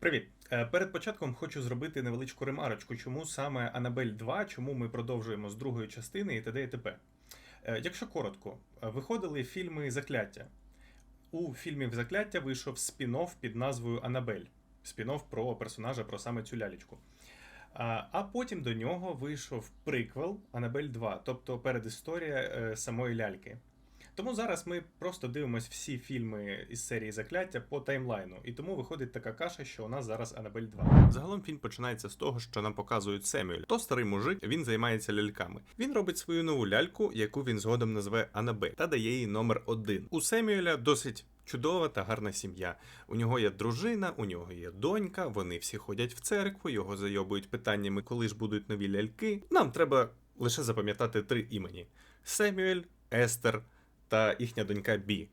Привіт! Е, Перед початком хочу зробити невеличку ремарочку, чому саме Анабель 2, чому ми продовжуємо з другої частини і т.д. і т.п. Е, Якщо коротко, е, виходили фільми Закляття. У фільмі Закляття вийшов спін-офф під назвою Анабель. Спін-офф про персонажа, про саме цю лялечку. А, потім до нього вийшов приквел Анабель 2, тобто передісторія самої ляльки. Тому зараз ми просто дивимося всі фільми із серії Закляття по таймлайну, і тому виходить така каша, що у нас зараз Анабель 2. Загалом фільм починається з того, що нам показують Семюель. То старий мужик, він займається ляльками. Він робить свою нову ляльку, яку він згодом назве Анабель, та дає їй номер один. У Семюеля досить. Чудова та гарна сім'я. У нього є дружина, у нього є донька, вони всі ходять в церкву, його зайобують питаннями, коли ж будуть нові ляльки. Нам треба лише запам'ятати три імені: Семюель, Естер та їхня донька Бі,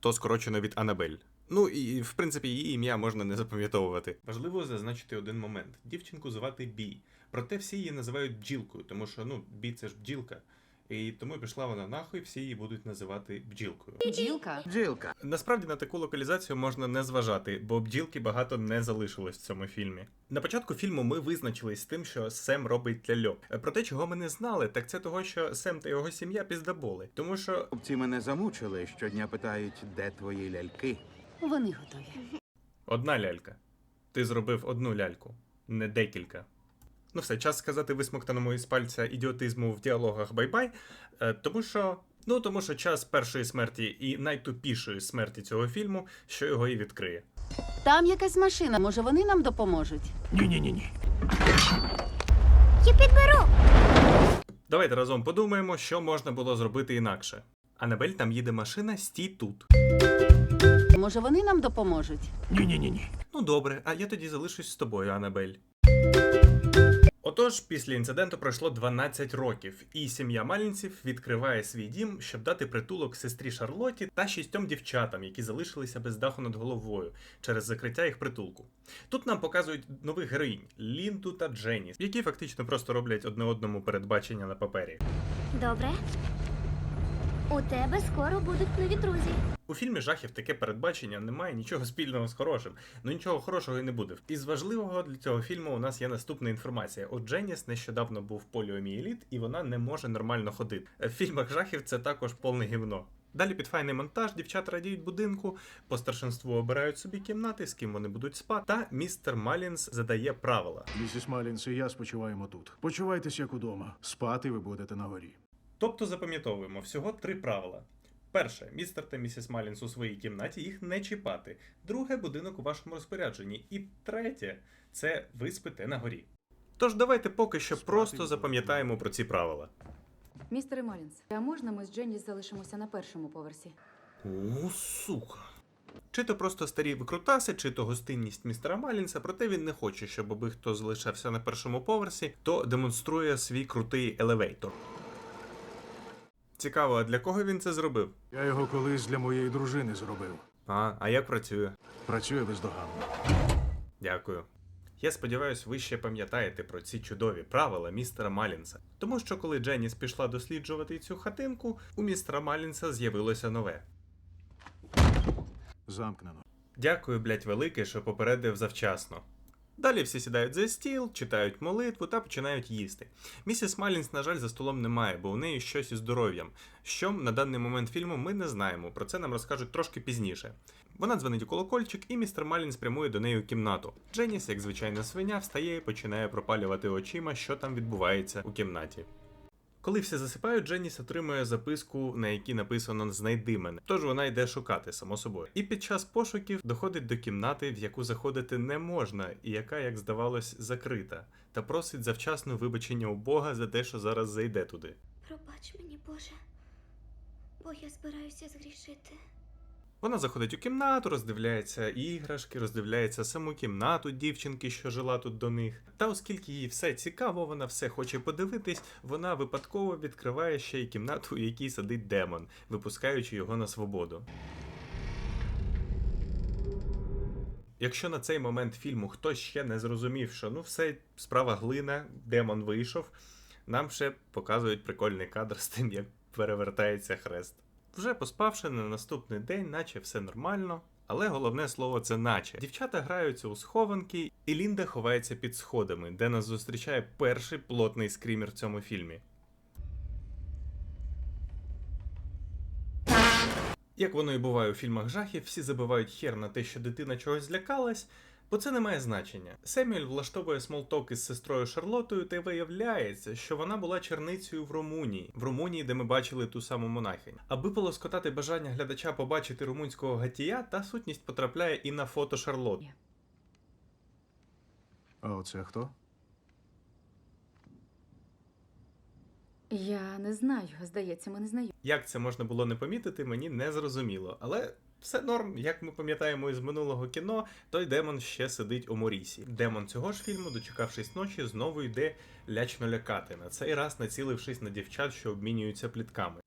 то скорочено від Анабель. Ну і в принципі її ім'я можна не запам'ятовувати. Важливо зазначити один момент: дівчинку звати Бі. Проте всі її називають бджілкою, тому що ну Бі це ж бджілка. І тому пішла вона нахуй, всі її будуть називати бджілкою. Бджілка. Джилка. Насправді на таку локалізацію можна не зважати, бо бджілки багато не залишилось в цьому фільмі. На початку фільму ми визначились з тим, що Сем робить ляльок. Е, Проте, чого ми не знали, так це того, що Сем та його сім'я піздаболи. Тому що Хлопці мене замучили. Щодня питають, де твої ляльки. Вони готові. одна лялька. Ти зробив одну ляльку, не декілька. Ну все, час сказати висмоктаному із пальця ідіотизму в діалогах бай-бай. Е, Тому що. Ну, тому що час першої смерті і найтупішої смерті цього фільму, що його і відкриє. Там якась машина, може вони нам допоможуть. Я підберу. Давайте разом подумаємо, що можна було зробити інакше. Анабель там їде машина, стій тут. Може вони нам допоможуть. Ні-ні ні. Ну добре, а я тоді залишусь з тобою, Анабель. Отож, після інциденту пройшло 12 років, і сім'я Малінців відкриває свій дім, щоб дати притулок сестрі Шарлоті та шістьом дівчатам, які залишилися без даху над головою через закриття їх притулку. Тут нам показують нових героїнь Лінду та Дженні, які фактично просто роблять одне одному передбачення на папері. Добре. У тебе скоро будуть нові друзі. У фільмі жахів таке передбачення не має нічого спільного з хорошим. Ну нічого хорошого і не буде. Із важливого для цього фільму у нас є наступна інформація. От Дженіс нещодавно був поліомієліт, і вона не може нормально ходити. В фільмах жахів це також повне гівно. Далі під файний монтаж дівчата радіють будинку, по старшинству обирають собі кімнати, з ким вони будуть спати. Та містер Малінс задає правила. Місіс Малінс і я спочиваємо тут. Почувайтесь як удома. Спати ви будете на горі. Тобто запам'ятовуємо всього три правила. Перше, містер та місіс Малінс у своїй кімнаті їх не чіпати. Друге, будинок у вашому розпорядженні. І третє це ви спите на горі. Тож давайте поки що просто запам'ятаємо про ці правила. Містере Малінс, а можна ми з Дженні залишимося на першому поверсі? О, сука. Чи то просто старі викрутаси, чи то гостинність містера Малінса, проте він не хоче, щоб аби хто залишався на першому поверсі, то демонструє свій крутий елевейтор. Цікаво, а для кого він це зробив? Я його колись для моєї дружини зробив. А, а як працює? Працює бездоганно. Дякую. Я сподіваюся, ви ще пам'ятаєте про ці чудові правила містера Малінса. Тому що коли Дженіс пішла досліджувати цю хатинку, у містера Малінса з'явилося нове. Замкнено. Дякую, блять, велике, що попередив завчасно. Далі всі сідають за стіл, читають молитву та починають їсти. Місіс Малінс, на жаль, за столом немає, бо у неї щось із здоров'ям. Що на даний момент фільму ми не знаємо. Про це нам розкажуть трошки пізніше. Вона дзвонить у колокольчик, і містер Малінс прямує до неї у кімнату. Дженіс, як звичайна свиня, встає і починає пропалювати очима, що там відбувається у кімнаті. Коли всі засипають, Дженіс отримує записку, на якій написано Знайди мене. Тож вона йде шукати, само собою. І під час пошуків доходить до кімнати, в яку заходити не можна, і яка, як здавалось, закрита, та просить завчасно вибачення у Бога за те, що зараз зайде туди. Пробач мені, Боже, бо я збираюся згрішити. Вона заходить у кімнату, роздивляється іграшки, роздивляється саму кімнату дівчинки, що жила тут до них. Та оскільки їй все цікаво, вона все хоче подивитись, вона випадково відкриває ще й кімнату, у якій сидить демон, випускаючи його на свободу. Якщо на цей момент фільму хтось ще не зрозумів, що ну все, справа глина, демон вийшов, нам ще показують прикольний кадр з тим, як перевертається хрест. Вже поспавши на наступний день, наче все нормально, але головне слово це наче. Дівчата граються у схованки, і Лінда ховається під сходами, де нас зустрічає перший плотний скрімер в цьому фільмі. Як воно і буває у фільмах жахів, всі забивають хер на те, що дитина чогось злякалась, бо це не має значення. Семюель влаштовує смолток із сестрою Шарлотою, та й виявляється, що вона була черницею в Румунії, в Румунії, де ми бачили ту саму монахиню. Аби полоскотати бажання глядача побачити румунського гатія, та сутність потрапляє і на фото Шарлот. А оце хто? Я не знаю, здається, ми не знайомі. Як це можна було не помітити, мені не зрозуміло. Але все норм, як ми пам'ятаємо із минулого кіно, той демон ще сидить у Морісі. Демон цього ж фільму, дочекавшись ночі, знову йде лячно лякати, на цей раз націлившись на дівчат, що обмінюються плітками.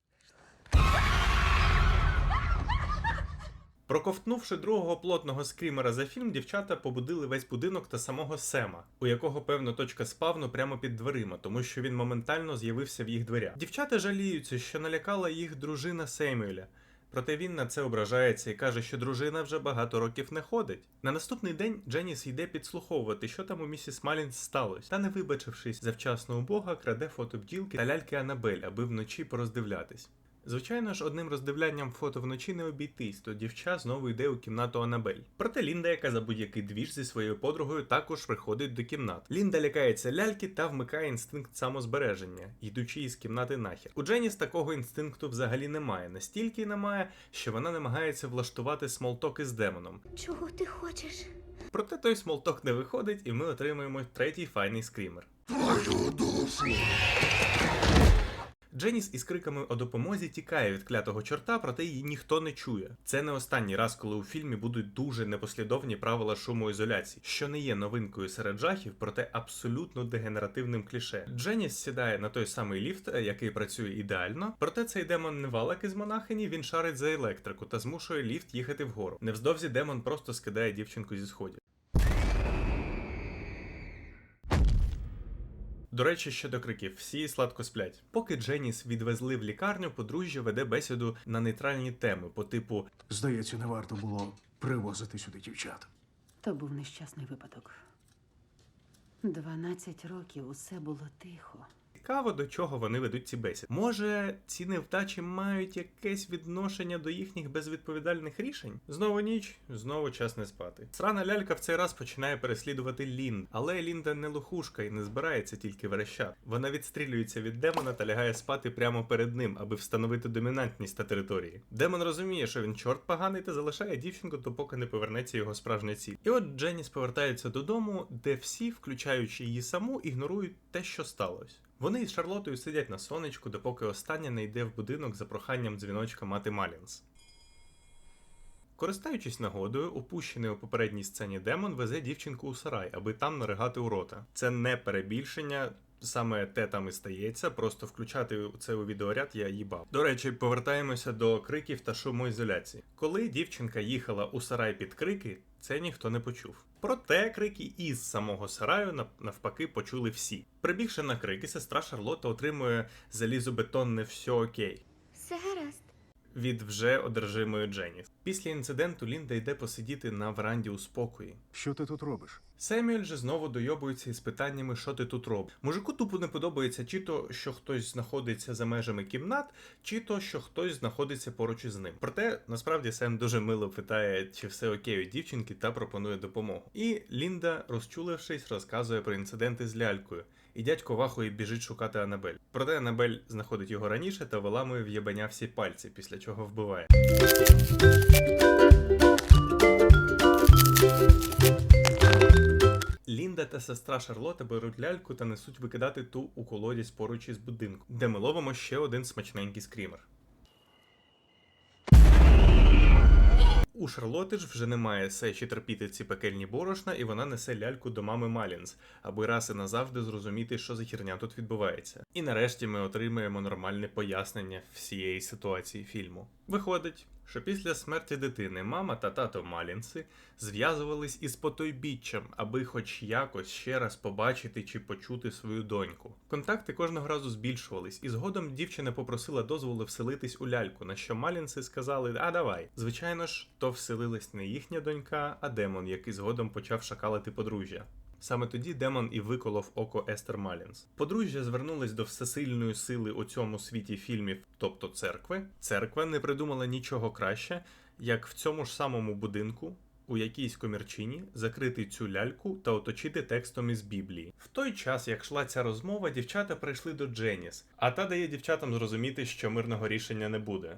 Проковтнувши другого плотного скрімера за фільм, дівчата побудили весь будинок та самого Сема, у якого певно точка спавну прямо під дверима, тому що він моментально з'явився в їх дверях. Дівчата жаліються, що налякала їх дружина Сеймюеля. Проте він на це ображається і каже, що дружина вже багато років не ходить. На наступний день Дженіс йде підслуховувати, що там у місіс Малінс сталося, та не вибачившись завчасно у Бога, краде фото бділки та ляльки Анабель, аби вночі пороздивлятись. Звичайно ж, одним роздивлянням фото вночі не обійтись, то дівча знову йде у кімнату Анабель. Проте Лінда, яка за будь-який двіж зі своєю подругою, також приходить до кімнат. Лінда лякається ляльки та вмикає інстинкт самозбереження, йдучи із кімнати нахер. У Дженіс такого інстинкту взагалі немає, настільки немає, що вона намагається влаштувати смолток із демоном. Чого ти хочеш? Проте той смолток не виходить, і ми отримуємо третій файний скрімер. Дженіс із криками о допомозі тікає від клятого чорта, проте її ніхто не чує. Це не останній раз, коли у фільмі будуть дуже непослідовні правила шумоізоляції, що не є новинкою серед жахів, проте абсолютно дегенеративним кліше. Дженіс сідає на той самий ліфт, е, який працює ідеально. Проте цей демон не валак із монахині, він шарить за електрику та змушує ліфт їхати вгору. Невздовзі демон просто скидає дівчинку зі сходів. До речі, щодо криків, всі сладко сплять. Поки Дженіс відвезли в лікарню, подружжя веде бесіду на нейтральні теми по типу Здається, не варто було привозити сюди дівчат. То був нещасний випадок. Дванадцять років усе було тихо. Цікаво, до чого вони ведуть ці бесіди. Може, ці невдачі мають якесь відношення до їхніх безвідповідальних рішень? Знову ніч, знову час не спати. Срана лялька в цей раз починає переслідувати Лін, але Лінда не лохушка і не збирається тільки верещати. Вона відстрілюється від демона та лягає спати прямо перед ним, аби встановити домінантність та території. Демон розуміє, що він чорт поганий та залишає дівчинку, допоки не повернеться його справжня ціль. І от Дженіс повертається додому, де всі, включаючи її саму, ігнорують те, що сталося. Вони із Шарлотою сидять на сонечку, допоки остання не йде в будинок за проханням дзвіночка мати Малінс. Користаючись нагодою, упущений у попередній сцені демон везе дівчинку у сарай, аби там наригати у рота. Це не перебільшення. Саме те там і стається, просто включати це у відеоряд я їбав. До речі, повертаємося до криків та шумоізоляції. Коли дівчинка їхала у сарай під крики, це ніхто не почув. Проте крики із самого сараю навпаки почули всі. Прибігши на крики, сестра Шарлотта отримує залізобетонне все окей Все гаразд. від вже одержимої Дженіс. Після інциденту Лінда йде посидіти на веранді у спокої. Що ти тут робиш? Семюель же знову дойобується із питаннями, що ти тут робиш. Мужику тупо не подобається чи то, що хтось знаходиться за межами кімнат, чи то, що хтось знаходиться поруч із ним. Проте насправді Сем дуже мило питає, чи все окей у дівчинки та пропонує допомогу. І Лінда, розчулившись, розказує про інциденти з лялькою. І дядько вахує біжить шукати Анабель. Проте Анабель знаходить його раніше та виламує в єбеня всі пальці, після чого вбиває. Лінда та сестра Шарлота беруть ляльку та несуть викидати ту у колодязь поруч із будинком, де ми ловимо ще один смачненький скрімер. У Шарлоти ж вже немає сечі терпіти ці пекельні борошна, і вона несе ляльку до мами Малінс, аби раз і назавжди зрозуміти, що за херня тут відбувається. І нарешті ми отримаємо нормальне пояснення всієї ситуації фільму. Виходить, що після смерті дитини мама та тато Малінси зв'язувались із потойбіччям, аби хоч якось ще раз побачити чи почути свою доньку. Контакти кожного разу збільшувались, і згодом дівчина попросила дозволу вселитись у ляльку, на що Малінси сказали: А давай. Звичайно ж, то вселилась не їхня донька, а демон, який згодом почав шакалити подружжя. Саме тоді демон і виколов око Естер Малінс. Подружжя звернулись до всесильної сили у цьому світі фільмів, тобто церкви. Церква не придумала нічого краще, як в цьому ж самому будинку. У якійсь комірчині закрити цю ляльку та оточити текстом із Біблії. В той час, як йшла ця розмова, дівчата прийшли до Дженіс, а та дає дівчатам зрозуміти, що мирного рішення не буде.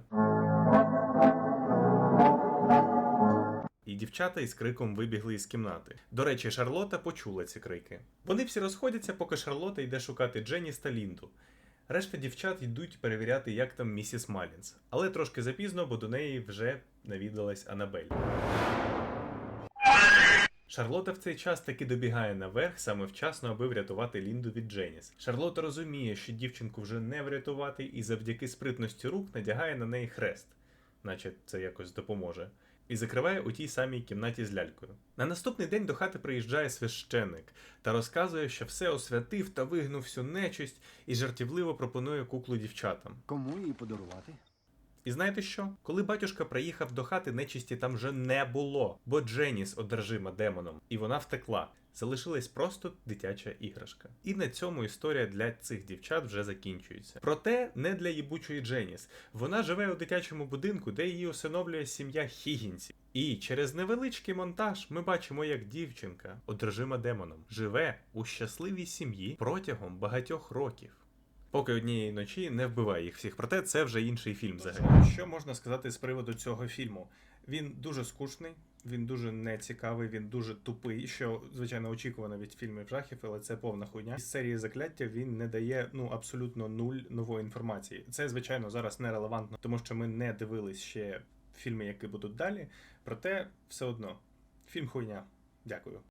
Дівчата із криком вибігли із кімнати. До речі, Шарлота почула ці крики. Вони всі розходяться, поки Шарлота йде шукати Дженіс та Лінду. Решта дівчат йдуть перевіряти, як там місіс Малінс. Але трошки запізно, бо до неї вже навідалась Анабель. Шарлота в цей час таки добігає наверх саме вчасно, аби врятувати Лінду від Дженіс. Шарлота розуміє, що дівчинку вже не врятувати, і завдяки спритності рук надягає на неї хрест, наче це якось допоможе, і закриває у тій самій кімнаті з лялькою. На наступний день до хати приїжджає священник та розказує, що все освятив та вигнув всю нечисть, і жартівливо пропонує куклу дівчатам. Кому її подарувати? І знаєте що? Коли батюшка приїхав до хати, нечисті там вже не було, бо Дженіс одержима демоном, і вона втекла. Залишилась просто дитяча іграшка. І на цьому історія для цих дівчат вже закінчується. Проте не для їбучої Дженіс. Вона живе у дитячому будинку, де її усиновлює сім'я Хігінсів. І через невеличкий монтаж ми бачимо, як дівчинка, одержима демоном, живе у щасливій сім'ї протягом багатьох років. Поки однієї ночі не вбиває їх всіх. Проте це вже інший фільм взагалі. Що можна сказати з приводу цього фільму? Він дуже скучний, він дуже нецікавий, він дуже тупий, що звичайно очікувано від фільмів жахів, але це повна хуйня. З серії закляття він не дає ну абсолютно нуль нової інформації. Це звичайно зараз нерелевантно, тому що ми не дивились ще фільми, які будуть далі. Проте все одно фільм хуйня. Дякую.